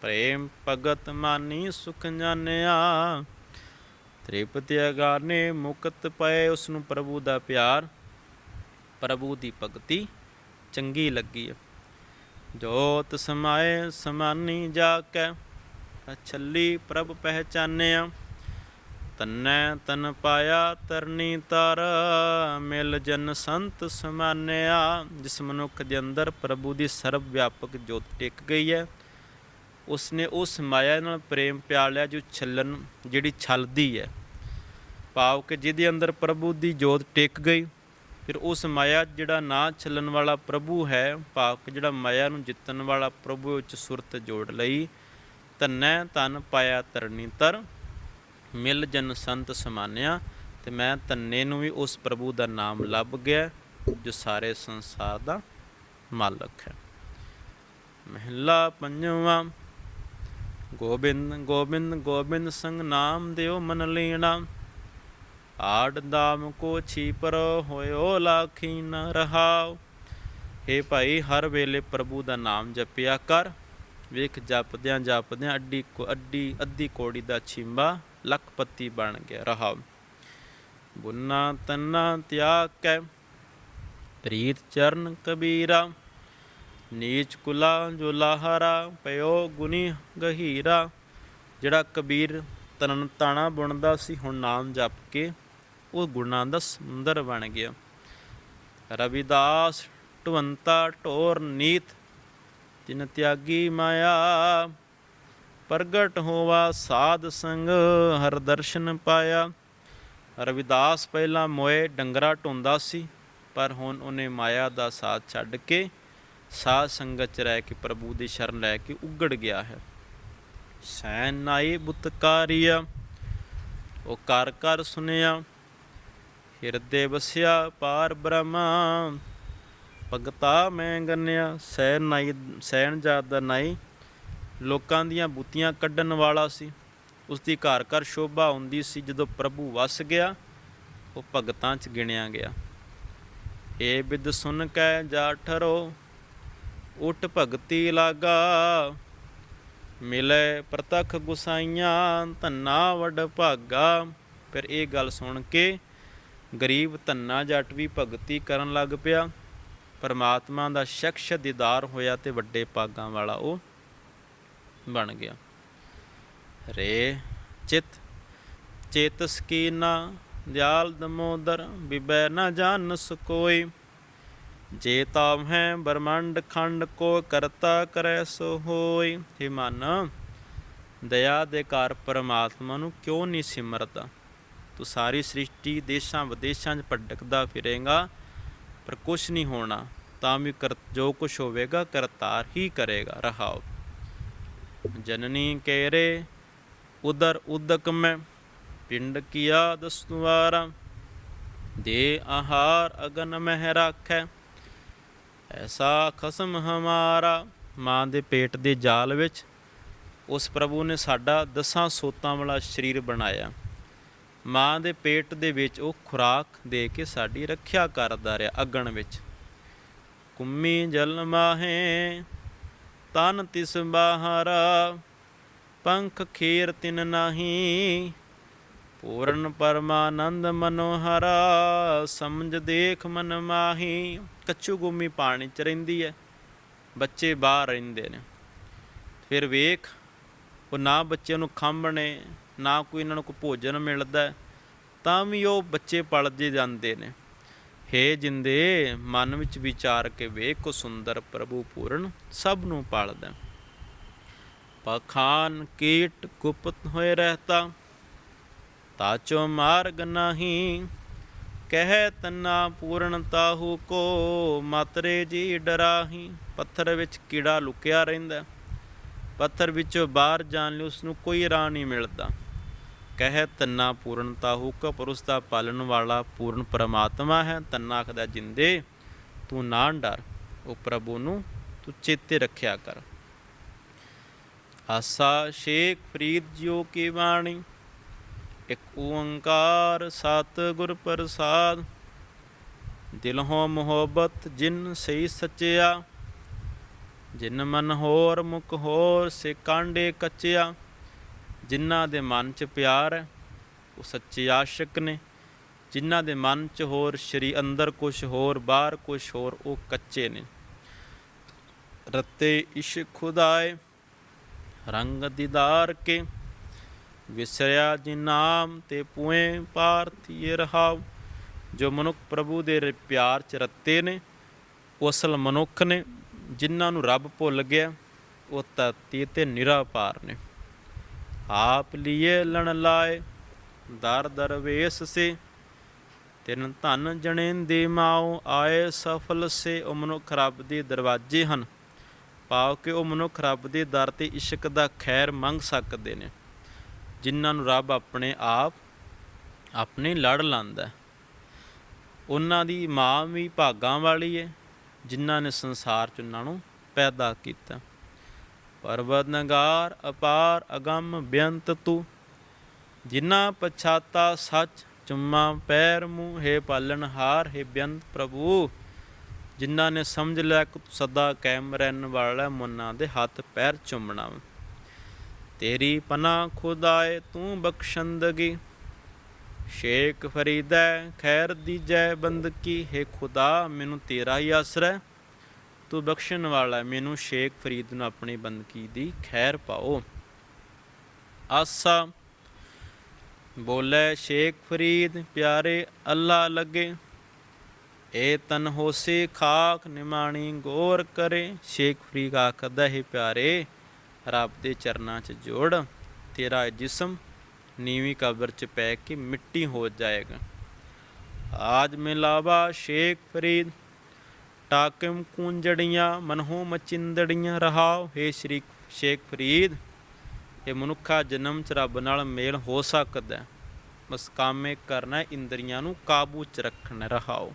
ਪ੍ਰੇਮ ਭਗਤ ਮਾਨੀ ਸੁਖ ਜਾਣਿਆ। ਤ੍ਰਿਪਤਿ ਅਗਾਨੇ ਮੁਕਤ ਪਏ, ਉਸ ਨੂੰ ਪ੍ਰਭੂ ਦਾ ਪਿਆਰ। ਪ੍ਰਭੂ ਦੀ ਭਗਤੀ ਚੰਗੀ ਲੱਗੀ ਹੈ। ਜੋਤ ਸਮਾਏ ਸਮਾਨੀ ਜਾ ਕੇ ਛੱਲੀ ਪ੍ਰਭ ਪਹਿਚਾਨਿਆ। ਤਨੈ ਤਨ ਪਾਇਆ ਤਰਨੀ ਤਰ, ਮਿਲ ਜਨ ਸੰਤ ਸਮਾਨਿਆ। ਜਿਸ ਮਨੁੱਖ ਦੇ ਅੰਦਰ ਪ੍ਰਭੂ ਦੀ ਸਰਵ ਵਿਆਪਕ ਜੋਤ ਟਿਕ ਗਈ ਹੈ, ਉਸਨੇ ਉਸ ਮਾਇਆ ਨਾਲ ਪ੍ਰੇਮ ਪਿਆ ਲਿਆ ਜੋ ਛੱਲਣ ਜਿਹੜੀ ਛਲਦੀ ਹੈ। ਭਾਵ ਕਿ ਜਿਹਦੇ ਅੰਦਰ ਪ੍ਰਭੂ ਦੀ ਜੋਤ ਟਿਕ ਗਈ ਫਿਰ ਉਸ ਮਾਇਆ ਜਿਹੜਾ ਨਾ ਛੱਲਣ ਵਾਲਾ ਪ੍ਰਭੂ ਹੈ ਭਾਵ ਜਿਹੜਾ ਮਾਇਆ ਨੂੰ ਜਿੱਤਣ ਵਾਲਾ ਪ੍ਰਭੂ ਵਿੱਚ ਸੁਰਤ ਜੋੜ ਲਈ। ਤਨੈ ਤਨ ਪਾਇਆ ਤਰਨੀ ਤਰ ਮਿਲ ਜਨ ਸੰਤ ਸਮਾਨਿਆ। ਤੇ ਮੈਂ ਤੰਨੇ ਨੂੰ ਵੀ ਉਸ ਪ੍ਰਭੂ ਦਾ ਨਾਮ ਲੱਭ ਗਿਆ, ਜੋ ਸਾਰੇ ਸੰਸਾਰ ਦਾ ਮਾਲਕ ਹੈ। ਮਹਿਲਾ ਪੰਜਵਾਂ, ਗੋਬਿੰਦ ਗੋਬਿੰਦ ਗੋਬਿੰਦ ਸੰਗ ਨਾਮ ਦਿਓ ਮਨ ਲੀਣਾ। ਆੜ ਦਾਮ ਕੋ ਛੀਪਰ ਹੋਇਓ ਲਾਖੀ ਨ ਰਹਾਉ हे ਭਾਈ, ਹਰ ਵੇਲੇ ਪ੍ਰਭੂ ਦਾ ਨਾਮ ਜਪਿਆ ਕਰ। ਵੇਖ, ਜਪਦਿਆਂ ਜਪਦਿਆਂ ਅੱਡੀ ਕੋ ਅੱਡੀ, ਅੱਧੀ ਕੋੜੀ ਦਾ ਛਿੰਬਾ ਲਖਪਤੀ ਬਣ ਗਿਆ ਰਹਾ ਗੁਨਾ ਤੰਨਾ ਤਿਆਗ ਕੈ, ਪ੍ਰੀਤ ਚਰਨ ਕਬੀਰਾ। ਨੀਚ ਕੁਲਾ ਜੋ ਲਾਹਰਾ, ਪਇਓ ਗੁਨੀ ਗਹੀਰਾ। ਜਿਹੜਾ ਕਬੀਰ ਤਨ ਤਾਣਾ ਬੁਣਦਾ ਸੀ, ਹੁਣ ਨਾਮ ਜਪ ਕੇ ਉਹ ਗੁਣਾਂ ਦਾ ਸਮੁੰਦਰ ਬਣ ਗਿਆ। ਰਵਿਦਾਸ ਢਵੰਤਾ ਢੋਰ ਨੀਤ, ਜਿਨ ਤਿਆਗੀ ਮਾਇਆ, ਪ੍ਰਗਟ ਹੋਵਾ ਸਾਧ ਸੰਗ, ਹਰ ਦਰਸ਼ਨ ਪਾਇਆ। ਰਵਿਦਾਸ ਪਹਿਲਾਂ ਮੋਏ ਡੰਗਰਾ ਢੋਂਦਾ ਸੀ, ਪਰ ਹੁਣ ਉਹਨੇ ਮਾਇਆ ਦਾ ਸਾਥ ਛੱਡ ਕੇ ਸਾਧ ਸੰਗਤ ਚ ਰਹਿ ਕੇ ਪ੍ਰਭੂ ਦੀ ਸ਼ਰਨ ਲੈ ਕੇ ਉਗੜ ਗਿਆ ਹੈ। ਸੈਨ ਨਾਈ ਬੁੱਤਕਾਰੀਆ, ਉਹ ਕਰ ਕਰ ਸੁਨਿਆ ਹਿਰਦੇ ਵਸਿਆ ਪਾਰ ਬ੍ਰਹਮਾ, ਭਗਤਾ ਮੈਂ ਗੰਨਿਆ ਸੈਨ ਨਾਈ ਸੈਨ ਜਾਤ ਦਾ ਨਾਈ। ਲੋਕਾਂ ਦੀਆਂ ਬੁੱਤੀਆਂ ਕੱਢਣ ਵਾਲਾ ਸੀ। ਉਸ ਦੀ ਘਰ ਘਰ ਸ਼ੋਭਾ ਹੁੰਦੀ ਸੀ। ਜਦੋਂ ਪ੍ਰਭੂ ਵਸ ਗਿਆ, ਉਹ ਭਗਤਾਂ 'ਚ ਗਿਣਿਆ ਗਿਆ। ਏ ਬਿਦ ਸੁਨ ਕੈ ਜਾ ਠਰੋ ਉਟ ਭਗਤੀ ਲਾਗਾ। ਮਿਲੇ ਪ੍ਰਤਖ ਗੁਸਾਈਆਂ, ਧੰਨਾ ਵਡ ਭਾਗਾ। ਫਿਰ ਇਹ ਗੱਲ ਸੁਣ ਕੇ ਗਰੀਬ ਧੰਨਾ ਜੱਟ ਵੀ ਭਗਤੀ ਕਰਨ ਲੱਗ ਪਿਆ। ਪਰਮਾਤਮਾ ਦਾ ਸ਼ਖਸ ਦੀਦਾਰ ਹੋਇਆ ਤੇ ਵੱਡੇ ਪਾਗਾਂ ਵਾਲਾ ਉਹ ਬਣ ਗਿਆ। ਰੇ ਚਿਤ ਚੇਤਸ ਕੀ ਨਾ ਦਿਆਲ ਦਮੋਦਰ, ਬਿਬੈ ਨਾ ਜਾਣਸ ਕੋਈ ਜੇ ਤਾਮ ਹੈ ਬ੍ਰਹਮੰਡ ਖੰਡ ਕੋ ਕਰਤਾ ਕਰੈ ਸੋ ਹੋਈ। हे ਦਇਆ ਦੇ ਘਰ ਪਰਮਾਤਮਾ ਨੂੰ ਕਿਉਂ ਨਹੀਂ ਸਿਮਰਦਾ? ਤੂੰ ਸਾਰੀ ਸ੍ਰਿਸ਼ਟੀ ਦੇਸ਼ਾਂ ਵਿਦੇਸ਼ਾਂ 'ਚ ਭਟਕਦਾ ਫਿਰੇਗਾ, ਪਰ ਕੁਛ ਨਹੀਂ ਹੋਣਾ, ਤਾਂ ਵੀ ਕਰ ਜੋ ਕੁਛ ਹੋਵੇਗਾ, ਕਰਤਾਰ ਹੀ ਕਰੇਗਾ, ਰਹਾਓ। ਜਨਨੀ ਕੇਰੇ ਉਦਰ ਉਦਕ ਮੈਂ, ਪਿੰਡ ਕੀਆ ਦਸਤਵਾਰਾ, ਦੇ ਆਹਾਰ ਅਗਨ ਮਹਿ ਰਾਖੈ। ਐਸਾ ਖਸਮ ਹਮਾਰਾ ਮਾਂ ਦੇ ਪੇਟ ਦੇ ਜਾਲ ਵਿੱਚ, ਉਸ ਪ੍ਰਭੂ ਨੇ ਸਾਡਾ ਦਸਾਂ ਸੋਤਾਂ ਵਾਲਾ ਸਰੀਰ ਬਣਾਇਆ। ਮਾਂ ਦੇ ਪੇਟ ਦੇ ਵਿੱਚ ਉਹ ਖੁਰਾਕ ਦੇ ਕੇ ਸਾਡੀ ਰੱਖਿਆ ਕਰਦਾ ਰਿਹਾ ਅਗਣ ਵਿੱਚ। ਕੁੰਮੀ ਜਲ ਮਾਹੇ, ਤਨ ਤਿਸ ਬਾਹਰਾ, ਪੰਖ ਖੀਰ ਤਿਨ ਨਾਹੀ, ਪੂਰਨ ਪਰਮਾਨੰਦ ਮਨੋਹਰਾ, ਸਮਝ ਦੇਖ ਮਨ ਮਾਹੀ। ਕੱਚੂ ਗੁੰਮੀ ਪਾਣੀ ਚ ਰਹਿੰਦੀ ਹੈ ਬੱਚੇ ਬਾਹਰ ਰਹਿੰਦੇ ਨੇ। ਫਿਰ ਵੇਖ, ਉਹ ਨਾ ਬੱਚੇ ਨੂੰ ਖੰਭ ਨੇ ਨਾ ਕੋਈ ਇਹਨਾਂ ਨੂੰ ਕੋਈ ਭੋਜਨ ਮਿਲਦਾ ਤਾਂ ਵੀ ਉਹ ਬੱਚੇ ਪਲਦੇ ਜਾਂਦੇ ਨੇ। ਹੇ ਜਿੰਦੇ, ਮਨ ਵਿੱਚ ਵਿਚਾਰ ਕੇ ਵੇਖ ਕੋ ਸੁੰਦਰ ਪ੍ਰਭੂ ਪੂਰਨ ਸਭ ਨੂੰ ਪਾਲਦਾ ਪਖਾਨ ਕੀਟ ਗੁਪਤ ਹੋਏ ਰਹਤਾ ਤਾਚੋ ਮਾਰਗ ਨਹੀਂ ਕਹਿ ਤੰਨਾ ਪੂਰਨ ਤਾਹੂ ਕੋ, ਮਾਤਰੇ ਜੀ ਡਰਾਹੀ, ਪੱਥਰ ਵਿੱਚ ਕੀੜਾ ਲੁਕਿਆ ਰਹਿੰਦਾ ਪੱਥਰ ਵਿੱਚੋਂ ਬਾਹਰ ਜਾਣ ਲਈ ਉਸ ਨੂੰ ਕੋਈ ਰਾਹ ਨਹੀਂ ਮਿਲਦਾ। ਕਹਿ, ਤੰਨਾ ਪੂਰਨ ਤਾਹੂ ਕੋ ਪਰ ਉਸ ਦਾ ਪਾਲਣ ਵਾਲਾ ਪੂਰਨ ਪਰਮਾਤਮਾ ਹੈ। ਤੰਨਾ ਆਖਦਾ, ਜਿੰਦੇ, ਤੂੰ ਨਾ ਡਰ, ਉਹ ਪ੍ਰਭੂ ਨੂੰ ਤੂੰ ਚੇਤੇ ਰੱਖਿਆ ਕਰ। ਆਸਾ ਸ਼ੇਖ ਫਰੀਦ ਜਿਉ ਕੀ ਬਾਣੀ, ਇਕ ਓੰਕਾਰ ਸਤ ਗੁਰ ਪ੍ਰਸਾਦ। ਦਿਲਹੋਂ ਮੁਹੱਬਤ ਜਿਨ ਸਹੀ ਸੱਚਿਆ, ਜਿਨ ਮਨ ਹੋਰ ਮੁਖ ਹੋਰ, ਸੇ ਕਾਂਡੇ ਕੱਚਿਆ। ਜਿਨ੍ਹਾਂ ਦੇ ਮਨ 'ਚ ਪਿਆਰ ਹੈ, ਉਹ ਸੱਚੇ ਆਸ਼ਿਕ ਨੇ। ਜਿਨ੍ਹਾਂ ਦੇ ਮਨ 'ਚ ਹੋਰ ਸ਼੍ਰੀ ਅੰਦਰ ਕੁਛ ਹੋਰ, ਬਾਹਰ ਕੁਛ ਹੋਰ, ਉਹ ਕੱਚੇ ਨੇ। ਰਤੇ ਇਸ਼ਕ ਖੁਦਾਏ, ਰੰਗ ਦੀਦਾਰ ਕੇ। ਵਿਸਰਿਆ ਜੀ ਨਾਮ ਤੇ ਪੂਏ ਪਾਰਥੀਏ ਰਹਾਉ। ਜੋ ਮਨੁੱਖ ਪ੍ਰਭੂ ਦੇ ਪਿਆਰ ਚ ਰੱਤੇ ਨੇ, ਉਹ ਅਸਲ ਮਨੁੱਖ ਨੇ। ਜਿਨ੍ਹਾਂ ਨੂੰ ਰੱਬ ਭੁੱਲ ਗਿਆ, ਉਹ ਧਰਤੀ ਤੇ ਨਿਰਾਪਾਰ ਨੇ। ਆਪ ਲੀਏ ਲਣ ਲਾਏ, ਦਰ ਦਰਵੇਸ ਸੇ। ਤਿਨ ਧਨ ਜਣੇਂਦੇ ਮਾਉ ਆਏ, ਸਫਲ ਸੇ ਉਹ ਮਨੁੱਖ ਰੱਬ ਦੇ ਦਰਵਾਜ਼ੇ ਹਨ। ਪਾਓ ਕਿ ਉਹ ਮਨੁੱਖ ਰੱਬ ਦੇ ਦਰ ਤੇ ਇਸ਼ਕ ਦਾ ਖੈਰ ਮੰਗ ਸਕਦੇ ਨੇ। ਜਿਨ੍ਹਾਂ ਨੂੰ ਰੱਬ ਆਪਣੇ ਆਪ, ਆਪਣੇ ਲੜ ਲਾਂਦਾ ਉਹਨਾਂ ਦੀ ਮਾਂ ਵੀ ਭਾਗਾਂ ਵਾਲੀ ਹੈ ਜਿਨ੍ਹਾਂ ਨੇ ਸੰਸਾਰ ਚ ਉਹਨਾਂ ਨੂੰ ਪੈਦਾ ਕੀਤਾ। ਪਰਵਤ ਨਗਾਰ ਅਪਾਰ ਅਗੰਮ ਬੇਅੰਤ ਤੂੰ। ਜਿਨ੍ਹਾਂ ਪਛਾਤਾ ਸੱਚ, ਚੁੰਮਾ ਪੈਰ ਮੂੰਹ, ਹੈ ਪਾਲਣਹਾਰ ਹੈ ਬੇਅੰਤ ਪ੍ਰਭੂ। ਜਿਨ੍ਹਾਂ ਨੇ ਸਮਝ ਲਿਆ ਕਿ ਤੂੰ ਸਦਾ ਕਾਇਮ ਰਹਿਣ ਵਾਲਾ ਮੁੰਨਾ ਦੇ ਹੱਥ ਪੈਰ ਚੁੰਮਣਾ ਤੇਰੀ ਪਨਾ ਖੁਦਾਏ ਤੂੰ ਬਖਸ਼ੰਦਗੀ। ਸ਼ੇਖ ਫਰੀਦਾ, ਖੈਰ ਦੀਜੈ ਬੰਦਕੀ ਹੈ ਖੁਦਾ, ਮੈਨੂੰ ਤੇਰਾ ਹੀ ਆਸਰਾ ਹੈ। ਤੂੰ ਬਖਸ਼ਣ ਵਾਲਾ ਮੈਨੂੰ ਸ਼ੇਖ ਫਰੀਦ ਨੂੰ ਆਪਣੀ ਬੰਦਗੀ ਦੀ ਖੈਰ ਪਾਓ। ਆਸਾ ਬੋਲੇ, ਸ਼ੇਖ ਫਰੀਦ, ਪਿਆਰੇ ਅੱਲਾ ਲੱਗੇ। ਏ ਤਨ ਹੋਸੇ ਖਾਕ ਨਿਮਾਣੀ ਗੌਰ ਕਰੇ। ਸ਼ੇਖ ਫਰੀਦ ਆਖਦਾ, ਹੈ ਪਿਆਰੇ, ਰੱਬ ਦੇ ਚਰਨਾਂ 'ਚ ਜੋੜ। ਤੇਰਾ ਜਿਸਮ ਨੀਵੀਂ ਕਬਰ 'ਚ ਪੈ ਕੇ ਮਿੱਟੀ ਹੋ ਜਾਏਗਾ। ਆਜ ਮਿਲਾਵਾ ਸ਼ੇਖ ਫਰੀਦ ਟਾਕਿਮ ਕੁੰਜੜੀਆਂ ਮਨਹੂ ਮਚਿੰਦੜੀਆਂ ਰਹਾਓ ਹੇ ਸ਼੍ਰੀ ਸ਼ੇਖ ਫਰੀਦ ਇਹ ਮਨੁੱਖਾ ਜਨਮ ਚ ਰੱਬ ਨਾਲ ਮੇਲ ਹੋ ਸਕਦਾ ਬਸ ਕਾਮੇ ਕਰਨਾ ਇੰਦਰੀਆਂ ਨੂੰ ਕਾਬੂ ਚ ਰੱਖਣਾ ਰਹਾਓ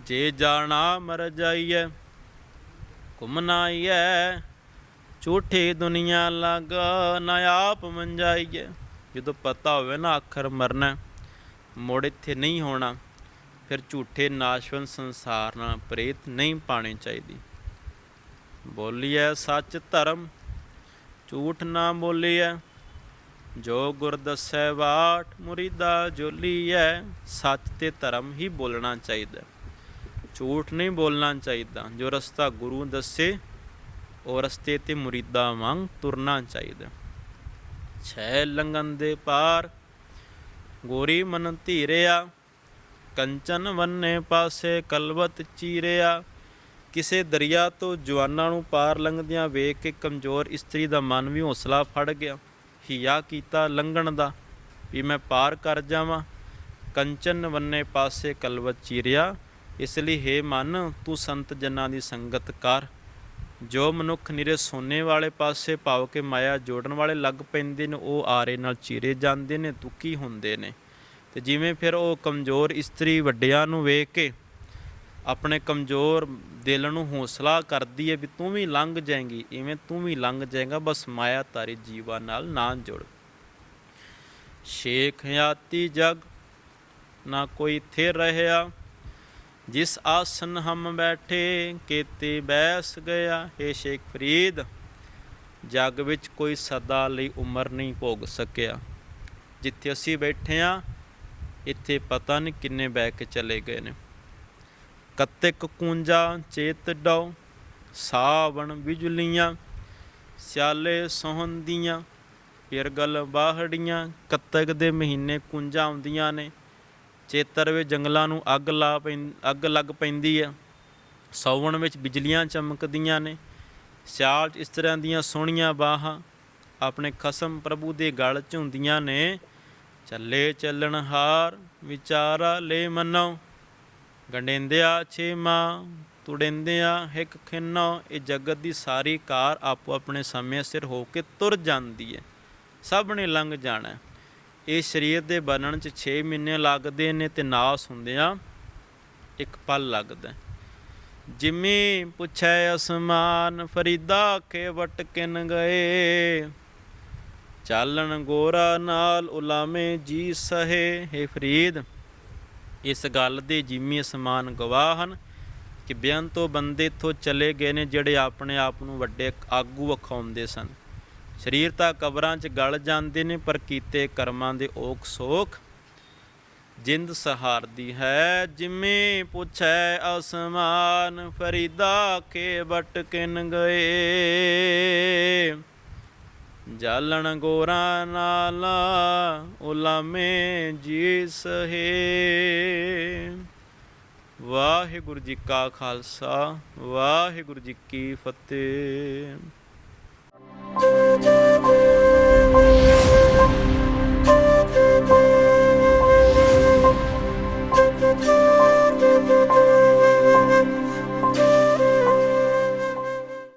ਜੇ ਜਾਣਾ ਮਰ ਜਾਈਏ ਘੁੰਮਣਾ ਝੂਠੇ ਝੂਠੀ ਦੁਨੀਆ ਲੱਗ ਨਾ ਆਪ ਮੰਜਾਈਏ ਜਦੋਂ ਪਤਾ ਹੋਵੇ ਨਾ ਆਖਰ ਮਰਨਾ ਹੈ, ਮੁੜ ਇੱਥੇ ਨਹੀਂ ਹੋਣਾ। ਫਿਰ ਝੂਠੇ ਨਾਸ਼ਵਨ ਸੰਸਾਰ ਨਾਲ ਪ੍ਰੇਤ ਨਹੀਂ ਪਾਣੀ ਚਾਹੀਦੀ। ਬੋਲੀਐ ਸੱਚ ਧਰਮ, ਝੂਠ ਨਾ ਬੋਲੀਐ। ਜੋ ਗੁਰ ਦੱਸੈ ਬਾਟ ਮੁਰੀਦਾ ਜੋਲੀਐ। ਸੱਚ ਤੇ ਧਰਮ ਹੀ ਬੋਲਣਾ ਚਾਹੀਦਾ। ਝੂਠ ਨਹੀਂ ਬੋਲਣਾ ਚਾਹੀਦਾ। ਜੋ ਰਸਤਾ ਗੁਰੂ ਦੱਸੇ, ਉਹ ਰਸਤੇ ਤੇ ਮੁਰੀਦਾ ਵਾਂਗ ਤੁਰਨਾ ਚਾਹੀਦਾ। ਛੇ ਲੰਗਨ ਦੇ ਪਾਰ, ਗੋਰੀ ਮਨ ਧੀਰਿਆ। ਕੰਚਨ ਵੰਨੇ ਪਾਸੇ ਕਲਵਤ ਚੀਰਿਆ। ਕਿਸੇ ਦਰਿਆ ਤੋਂ ਜਵਾਨਾਂ ਨੂੰ ਪਾਰ ਲੰਘਦਿਆਂ ਵੇਖ ਕੇ ਕਮਜ਼ੋਰ ਇਸਤਰੀ ਦਾ ਮਨ ਵੀ ਹੌਸਲਾ ਫੜ ਗਿਆ। ਹਿਆ ਕੀਤਾ ਲੰਘਣ ਦਾ ਵੀ ਮੈਂ ਪਾਰ ਕਰ ਜਾਵਾਂ। ਕੰਚਨ ਵੰਨੇ ਪਾਸੇ ਕਲਵਤ ਚੀਰਿਆ। ਇਸ ਲਈ ਹੈ ਮਨ, ਤੂੰ ਸੰਤ ਜਨਾਂ ਦੀ ਸੰਗਤ ਕਰ। ਜੋ ਮਨੁੱਖ ਨਿਰੇ ਸੋਨੇ ਵਾਲੇ ਪਾਸੇ ਭਾਵ ਕੇ ਮਾਇਆ ਜੋੜਨ ਵਾਲੇ ਲੱਗ ਪੈਂਦੇ ਨੇ, ਉਹ ਆਰੇ ਨਾਲ ਚੀਰੇ ਜਾਂਦੇ ਨੇ, ਦੁਖੀ ਹੁੰਦੇ ਨੇ। ਤੇ ਜਿਵੇਂ ਫਿਰ ਉਹ ਕਮਜ਼ੋਰ ਇਸਤਰੀ ਵੱਡਿਆਂ ਨੂੰ ਵੇਖ ਕੇ ਆਪਣੇ ਕਮਜ਼ੋਰ ਦਿਲ ਨੂੰ ਹੌਸਲਾ ਕਰਦੀ ਹੈ ਵੀ ਤੂੰ ਵੀ ਲੰਘ ਜਾਏਂਗੀ, ਇਵੇਂ ਤੂੰ ਵੀ ਲੰਘ ਜਾਏਗਾ, ਬਸ ਮਾਇਆ ਤਾਰੀ ਜੀਵਾ ਨਾਲ ਨਾ ਜੁੜ। ਸ਼ੇਖ ਹਯਾਤੀ ਜਗ, ਨਾ ਕੋਈ ਥੇ ਰਹਿਆ, ਜਿਸ ਆਸਨ ਹਮ ਬੈਠੇ, ਕੀਤੇ ਬੈਸ ਗਿਆ ਏ ਸ਼ੇਖ ਫਰੀਦ, ਜਗ ਵਿੱਚ ਕੋਈ ਸਦਾ ਲਈ ਉਮਰ ਨਹੀਂ ਭੋਗ ਸਕਿਆ। ਜਿੱਥੇ ਅਸੀਂ ਬੈਠੇ ਆ ਇੱਥੇ ਪਤਾ ਨਹੀਂ ਕਿੰਨੇ ਬਹਿ ਕੇ ਚਲੇ ਗਏ ਨੇ। ਕਤਿਕ ਕੁੰਜਾ ਚੇਤ ਡਾਉ, ਸਾਵਣ ਬਿਜਲੀਆਂ, ਸਿਆਲੇ ਸੋਹੰਦੀਆਂ ਗੱਲ ਬਾਹੜੀਆਂ, ਕੱਤਕ ਦੇ ਮਹੀਨੇ ਕੁੰਜਾਂ ਆਉਂਦੀਆਂ ਨੇ। ਚੇਤਰ ਵਿੱਚ ਜੰਗਲਾਂ ਨੂੰ ਅੱਗ ਲਾ ਪੈਂ, ਅੱਗ ਲੱਗ ਪੈਂਦੀ ਆ। ਸੌਵਣ ਵਿੱਚ ਬਿਜਲੀਆਂ ਚਮਕਦੀਆਂ ਨੇ। ਸਿਆਲ 'ਚ ਇਸ ਤਰ੍ਹਾਂ ਦੀਆਂ ਸੋਹਣੀਆਂ ਬਾਹਾਂ ਆਪਣੇ ਖਸਮ ਪ੍ਰਭੂ ਦੇ ਗਲ 'ਚ ਹੁੰਦੀਆਂ ਨੇ। ਚੱਲੇ ਚੱਲਣ ਹਾਰ, ਵਿਚਾਰਾ ਲੈ ਮਨੋ ਗੰਡੇਂਦਿਆ ਛੇਮਾ ਤੁੜਿੰਦਿਆ ਹਿਕ ਖਿੰਨੋ ਇਹ ਜਗਤ ਦੀ ਸਾਰੀ ਕਾਰ ਆਪੋ ਆਪਣੇ ਸਮੇਂ ਸਿਰ ਹੋ ਕੇ ਤੁਰ ਜਾਂਦੀ ਹੈ ਸਭ ਨੇ ਲੰਘ ਜਾਣਾ ਇਹ ਸਰੀਰ ਦੇ ਬਣਨ ਚ 6 ਮਹੀਨੇ ਲੱਗਦੇ ਨੇ ਤੇ ਨਾਸ ਹੁੰਦਿਆਂ ਇੱਕ ਪਲ ਲੱਗਦਾ ਹੈ। ਜਿਮੀ ਪੁੱਛੈ ਅਸਮਾਨ, ਫਰੀਦਾ ਕੇ ਵਟਕਿਨ ਗਏ। ਚਾਲਣ ਗੋਰਾ ਨਾਲ ਉਲਾਮੇ ਜੀ ਸਹੇ, ਹੈ ਫਰੀਦ, ਇਸ ਗੱਲ ਦੇ ਜਿਮੀ ਅਸਮਾਨ ਗਵਾਹ ਹਨ ਕਿ ਬਿਆਨ ਤੋਂ ਬੰਦੇ ਇੱਥੋਂ ਚਲੇ ਗਏ ਨੇ ਜਿਹੜੇ ਆਪਣੇ ਆਪ ਨੂੰ ਵੱਡੇ ਆਗੂ ਵਿਖਾਉਂਦੇ ਸਨ। ਸਰੀਰ ਤਾਂ ਕਬਰਾਂ 'ਚ ਗਲ ਜਾਂਦੇ ਨੇ, ਪਰ ਕੀਤੇ ਕਰਮਾਂ ਦੇ ਓਖ ਸੋਖ ਜਿੰਦ ਸਹਾਰਦੀ ਹੈ। ਜਿਵੇਂ ਪੁੱਛੈ ਅਸਮਾਨ, ਫਰੀਦਾ ਕੇ ਬਟਕਿਨ ਗਏ। ਜਾਲਣ ਗੋਰਾ ਨਾਲ ਉਲਾਮੇ ਜੀ ਸਹੇ। ਵਾਹਿਗੁਰੂ ਜੀ ਕਾ ਖਾਲਸਾ ਵਾਹਿਗੁਰੂ ਜੀ ਕੀ ਫਤਿਹ।